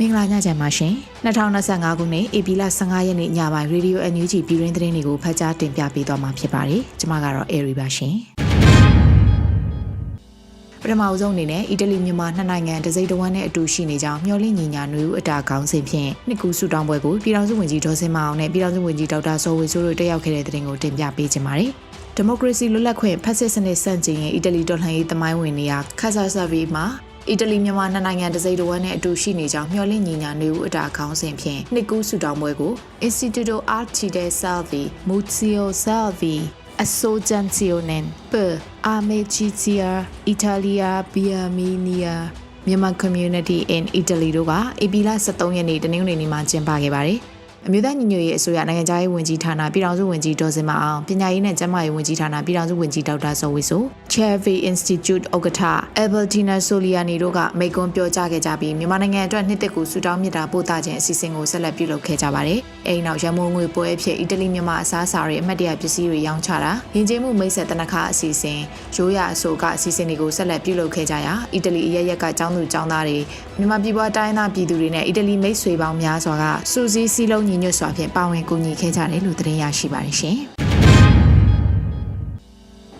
မင်္ဂလာညချမ်းပါရှင်2025ခုနှစ်ဧပြီလ15ရက်နေ့ညပိုင်း Radio NUG ပြည်တွင်းသတင်းတွေကိုဖတ်ကြားတင်ပြပေးသွားမှာဖြစ်ပါတယ်ကျွန်မကတော့ Airy ပါရှင်ပထမအဆုံးအနေနဲ့အီတလီမြန်မာနှစ်နိုင်ငံတစိမ့်တဝမ်းနဲ့အတူရှိနေကြောင်းမျှော်လင့်ညီညာနွေဦးအတာခေါင်းစဉ်ဖြင့်နှစ်ကူစုတောင်းပွဲကိုပြည်ထောင်စုဝန်ကြီးဒေါ်စင်မအောင်နဲ့ပြည်ထောင်စုဝန်ကြီးဒေါက်တာစောဝေဆိုးတို့တက်ရောက်ခဲ့တဲ့တဲ့တင်ကိုတင်ပြပေးကြပါမယ်ဒီမိုကရေစီလွတ်လပ်ခွင့်ဖက်စစ်စနစ်စန့်ကျင်ရင်အီတလီတော်လှန်ရေးသမိုင်းဝင်နေရာခါဆာဆာဗီမှာ အီတလီမြန်မာနှစ်နိုင်ငံတစိမ့်တဝမ်းနဲ့အတူရှိနေကြောင်းမျှော်လင့်ညီညာနေဦးအတာခေါင်းစဉ်ဖြင့်နှစ်ကူးစုတောင်းပွဲကို Istituto Arte del Salvi Muzio Salvi Associazione per Amicizia Italia Birmania မြန်မာ community in Italy တို့ကဧပြီလ23ရက်နေ့တနင်္ဂနွေနေ့မှာကျင်းပခဲ့ပါတယ်။ အမျိုးသားညီညွတ်ရေးအစိုးရနိုင်ငံသားရေးဝန်ကြီးဌာနပြည်ထောင်စုဝန်ကြီးဒေါ်စင်မအောင်ပညာရေးနဲ့ကျန်းမာရေးဝန်ကြီးဌာနပြည်ထောင်စုဝန်ကြီးဒေါက်တာဇော်ဝေဆို Cherry Institute ဥက္ကဋ္ဌ Albertina Soliani တို့ကမိန့်ခွန်းပြောကြားခဲ့ကြပြီးမြန်မာနိုင်ငံအတွက်နှစ်သက်ကိုဆူတောင်းမြတ်တာပို့တာခြင်းအစီအစဉ်ကိုဆက်လက်ပြုလုပ်ခဲ့ကြပါတယ်။အဲဒီနောက်ရမုံငွေပွဲအဖြစ်အီတလီမြန်မာအစားအစာတွေအမှတ်တရပစ္စည်းတွေရောင်းချတာယဉ်ကျေးမှုမိတ်ဆက်တနခါအစီအစဉ်ရိုးရအဆိုကအစီအစဉ်တွေကိုဆက်လက်ပြုလုပ်ခဲ့ကြရာအီတလီအရရက်ကကျောင်းသူကျောင်းသားတွေမြန်မာပြည်ပွားတိုင်းသားပြည်သူတွေနဲ့အီတလီမိတ်ဆွေပေါင်းများစွာကစူးစီးစီးလုံးညီညွတ်စွာဖြင့်ပါဝင်ကူညီခဲ့ကြတယ်လို့သတင်းရရှိပါတယ်ရှင်။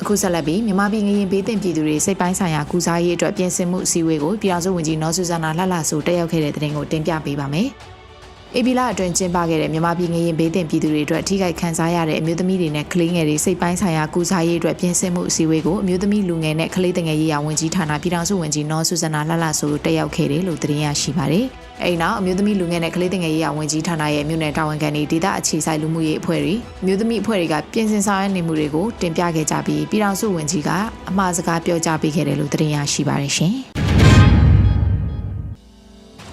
အခုဆက်လက်ပြီးမြန်မာပြည်ငရင်ဘေးတင်ပြည်သူတွေစိတ်ပိုင်းဆိုင်ရာကုစားရေးအတွက်ပြင်ဆင်မှုအစည်းအဝေးကိုပြည်ထောင်စုဝန်ကြီးနော်ဆူဇာနာလှလှဆိုတက်ရောက်ခဲ့တဲ့တဲ့တင်ကိုတင်ပြပေးပါမယ်။ အေပီလာအတွင်းကျင်းပခဲ့တဲ့မြန်မာပြည်ငရင်ဘေးတင်ပြည်သူတွေအတွက်ထိခိုက်ခံစားရတဲ့အမျိုးသမီးတွေနဲ့ကလေးငယ်တွေစိတ်ပိုင်းဆိုင်ရာကုစားရေးအတွက်ပြင်ဆင်မှုအစည်းအဝေးကိုအမျိုးသမီးလူငယ်နဲ့ကလေးငယ်ရေးရာဝန်ကြီးဌာနပြည်ထောင်စုဝန်ကြီးနော်ဆူဇနာလှလှဆိုတက်ရောက်ခဲ့တယ်လို့သတင်းရရှိပါတယ်။အဲဒီနောက်အမျိုးသမီးလူငယ်နဲ့ကလေးငယ်ရေးရာဝန်ကြီးဌာနရဲ့မြို့နယ်တာဝန်ခံတွေဒေသအခြေစိုက်လူမှုရေးအဖွဲ့တွေအမျိုးသမီးအဖွဲ့တွေကပြင်ဆင်ဆောင်ရွက်နေမှုတွေကိုတင်ပြခဲ့ကြပြီးပြည်ထောင်စုဝန်ကြီးကအမှားစကားပြောကြားပေးခဲ့တယ်လို့သတင်းရရှိပါတယ်ရှင်။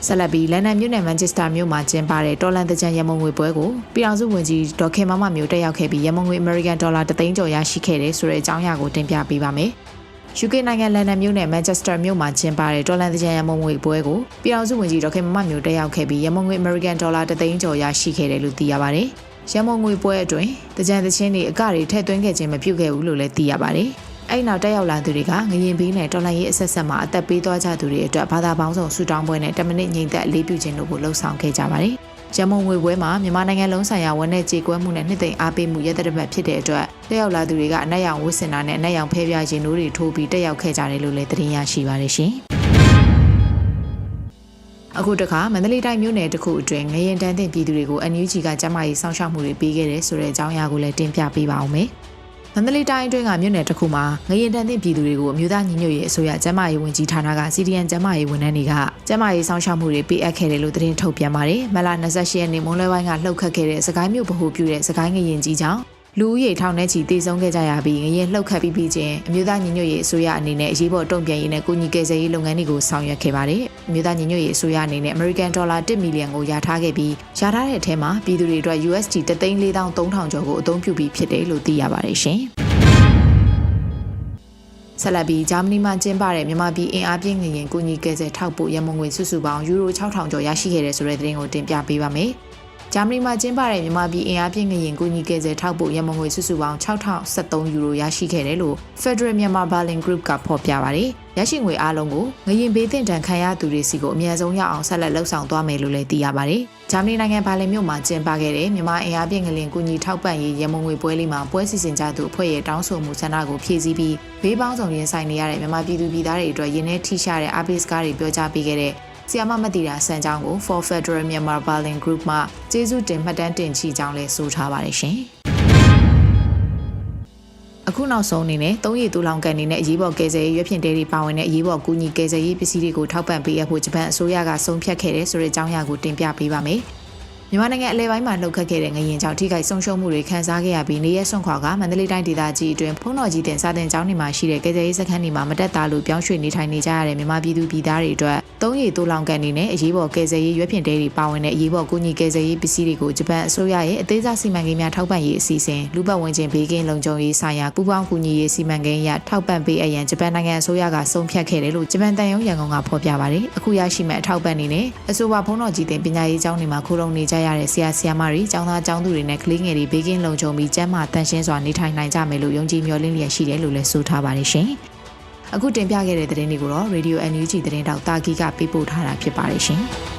ဆက်လက်ပြီးလန်ဒန်မြို့နယ်မန်ချက်စတာမြို့မှာကျင်းပတဲ့တော်လန်တကြံရမုံငွေပွဲကိုပြည်အောင်စုဝန်ကြီးဒေါ်ခင်မမမျိုးတက်ရောက်ခဲ့ပြီးရမုံငွေအမေရိကန်ဒေါ်လာ3သိန်းကျော်ရရှိခဲ့တဲ့ဆိုတဲ့အကြောင်းအရာကိုတင်ပြပေးပါမယ်။ UK နိုင်ငံလန်ဒန်မြို့နယ်မန်ချက်စတာမြို့မှာကျင်းပတဲ့တော်လန်တကြံရမုံငွေပွဲကိုပြည်အောင်စုဝန်ကြီးဒေါ်ခင်မမမျိုးတက်ရောက်ခဲ့ပြီးရမုံငွေအမေရိကန်ဒေါ်လာ3သိန်းကျော်ရရှိခဲ့တယ်လို့သိရပါတယ်။ရမုံငွေပွဲအတွင်းတကြံတချင်းတွေအကတွေထည့်သွင်းခဲ့ခြင်းမပြုခဲ့ဘူးလို့လည်းသိရပါတယ်။ အဲ့နောက်တက်ရောက်လာသူတွေကငရင်ဘေးနဲ့တော်လိုင်းရေးအဆက်ဆက်မှာအသက်ပေးသွားကြသူတွေအတွက်ဘာသာပေါင်းစုံဆူတောင်းပွဲနဲ့10မိနစ်ညင်သက်အလေးပြုခြင်းတို့ကိုလှုံ့ဆော်ခဲ့ကြပါတယ်။ရမုံငွေပွဲမှာမြန်မာနိုင်ငံလုံးဆိုင်ရာဝန်내ကြေကွဲမှုနဲ့နှစ်သိမ့်အားပေးမှုရတဲ့တပတ်ဖြစ်တဲ့အတွက်တက်ရောက်လာသူတွေကအနက်ရောင်ဝတ်ဆင်တာနဲ့အနက်ရောင်ဖဲပြားရင်တို့တွေထိုးပြီးတက်ရောက်ခဲ့ကြတယ်လို့လည်းသတင်းရရှိပါတယ်ရှင်။အခုတခါမန္တလေးတိုင်းမြို့နယ်တစ်ခုအတွင်းငရင်တန်းတဲ့ပြည်သူတွေကို NUG ကကျမကြီးစောင့်ရှောက်မှုတွေပေးခဲ့တယ်ဆိုတဲ့အကြောင်းအရာကိုလည်းတင်ပြပေးပါဦးမယ်။ မန္တလေးတိုင်းအတွင်းကမြို့နယ်တစ်ခုမှာငရင်တန်သင့်ပြည်သူတွေကိုအမျိုးသားညီညွတ်ရေးအစိုးရကျန်းမာရေးဝန်ကြီးဌာနက CDN ကျန်းမာရေးဝန်ထမ်းတွေကကျန်းမာရေးဆောင်ရှောက်မှုတွေပေးအပ်ခဲ့တယ်လို့သတင်းထုတ်ပြန်ပါတယ်။မလ28ရက်နေ့မွန်းလွဲပိုင်းကလှုပ်ခတ်ခဲ့တဲ့စကိုင်းမြို့ဗဟိုပြုတဲ့စကိုင်းငရင်ကြီးကြောင့် လူဦးရေထောင်နဲ့ချီတည်ဆုံးခဲ့ကြရပြီးငရင်လှုပ်ခတ်ပြီးပြီးချင်းအမျိုးသားညီညွတ်ရေးအစိုးရအနေနဲ့အရေးပေါ်တုံ့ပြန်ရေးနဲ့ကုညီကယ်ဆယ်ရေးလုပ်ငန်းတွေကိုဆောင်ရွက်ခဲ့ပါတယ်။အမျိုးသားညီညွတ်ရေးအစိုးရအနေနဲ့ American Dollar 1 million ကိုယာထားခဲ့ပြီးယာထားတဲ့အထက်မှာပြည်သူတွေအတွက် USD 3,4300ကျော်ကိုအသုံးပြုပြီးဖြစ်တယ်လို့သိရပါတယ်ရှင်။ဆက်လက်ပြီးဂျာမနီမှာကျင်းပတဲ့မြန်မာပြည်အင်အားပြင်းငရင်ကိုညီကဲဆယ်ထောက်ပို့ရမုံငွေစုစုပေါင်းယူရို6000ကျော်ရရှိခဲ့တဲ့ဆိုတဲ့သတင်းကိုတင်ပြပေးပါမယ်။ ဂျာမနီမှာကျင်းပတဲ့မြန်မာပြည်အင်အားပြင်းငရင်ကိုညီကဲဆယ်ထောက်ပို့ရမုံငွေစုစုပေါင်း6073ယူရိုရရှိခဲ့တယ်လို့ Federal Myanmar Berlin Group ကဖော်ပြပါတယ်။ရရှိငွေအားလုံးကိုငရင်ဘေးသင့်တန်ခံရသူတွေစီကိုအများဆုံးရအောင်ဆက်လက်လှုပ်ဆောင်သွားမယ်လို့လည်းသိရပါတယ်။ဂျာမနီနိုင်ငံဘာလင်မြို့မှာကျင်းပခဲ့တဲ့မြန်မာအင်အားပြင်းငလင်ကိုညီထောက်ပံ့ရေးရမုံငွေပွဲလေးမှာပွဲစီစဉ်ကြသူအဖွဲ့ရဲ့တောင်းဆိုမှုဆန္ဒကိုဖြည့်ဆည်းပြီးဘေးပေါင်းဆောင်ရင်ဆိုင်နေရတဲ့မြန်မာပြည်သူပြည်သားတွေအတွက်ရင်းနှီးထိရှာတဲ့အားပေးစကားတွေပြောကြားပေးခဲ့တဲ့ ဆီယာမမတီတာစံကြောင်းကို For Federal Myanmar Berlin Group မှကျေးဇူးတင်မှတ်တမ်းတင်ချီကြောင်းလည်းဆိုထားပါတယ်ရှင်။အခုနောက်ဆုံးအနေနဲ့သုံးရည်တူလောင်ကန်နေနဲ့အရေးပေါ်ကယ်ဆယ်ရေးရွက်ဖြင့်တဲတွေပါဝင်တဲ့အရေးပေါ်ကူညီကယ်ဆယ်ရေးပစ္စည်းတွေကိုထောက်ပံ့ပေးရဖို့ဂျပန်အစိုးရကဆုံးဖြတ်ခဲ့တဲ့ဆိုတဲ့အကြောင်းအရာကိုတင်ပြပေးပါမယ်။ မြန်မာနိုင်ငံအလဲပိုင်းမှာလှုပ်ခတ်ခဲ့တဲ့ငရင်ကြောင့်ထိခိုက်ဆုံးရှုံးမှုတွေခံစားခဲ့ရပြီးနေရဆွန့်ခွာကမန္တလေးတိုင်းဒေသကြီးအတွင်းဖုံးတော်ကြီးတင်စာတင်ကျောင်းတွေမှာရှိတဲ့ကယ်ဆယ်ရေးစခန်းတွေမှာမတက်တာလို့ပြောင်းရွှေ့နေထိုင်နေကြရတဲ့မြန်မာပြည်သူပြည်သားတွေအတွက်သုံးရည်တိုးလောင်ကန်နေနဲ့အရေးပေါ်ကယ်ဆယ်ရေးရွက်ဖြင့်တဲတွေပါဝင်တဲ့အရေးပေါ်ကူညီကယ်ဆယ်ရေးပစ္စည်းတွေကိုဂျပန်အစိုးရရဲ့အသေးစားစီမံကိန်းများထောက်ပံ့ရေးအစီအစဉ်လူပတ်ဝန်းကျင်ဘေးကင်းလုံခြုံရေးဆိုင်ရာပူးပေါင်းကူညီရေးစီမံကိန်းအရထောက်ပံ့ပေးအရန်ဂျပန်နိုင်ငံအစိုးရကဆုံးဖြတ်ခဲ့တယ်လို့ဂျပန်တန်ယုံရန်ကုန်ကဖော်ပြပါတယ်အခုရရှိမဲ့အထောက်ပံ့နေနဲ့အဆိုပါဖုံးတော်ကြီးတင်ပညာရေးကျောင်းတွေမှာခိုးလုံနေကြရတဲ့ဆရာဆရာမတွေကျောင်းသားကျောင်းသူတွေနဲ့ကလေးငယ်တွေဘေးကင်းလုံခြုံပြီးကျန်းမာတန်ရှင်းစွာနေထိုင်နိုင်ကြမယ်လို့ယုံကြည်မျှော်လင့်လျက်ရှိတယ်လို့လည်းဆိုထားပါတယ်ရှင်။အခုတင်ပြခဲ့တဲ့သတင်းတွေကိုတော့ Radio NUG သတင်းတောက်တာဂီကပေးပို့ထားတာဖြစ်ပါတယ်ရှင်။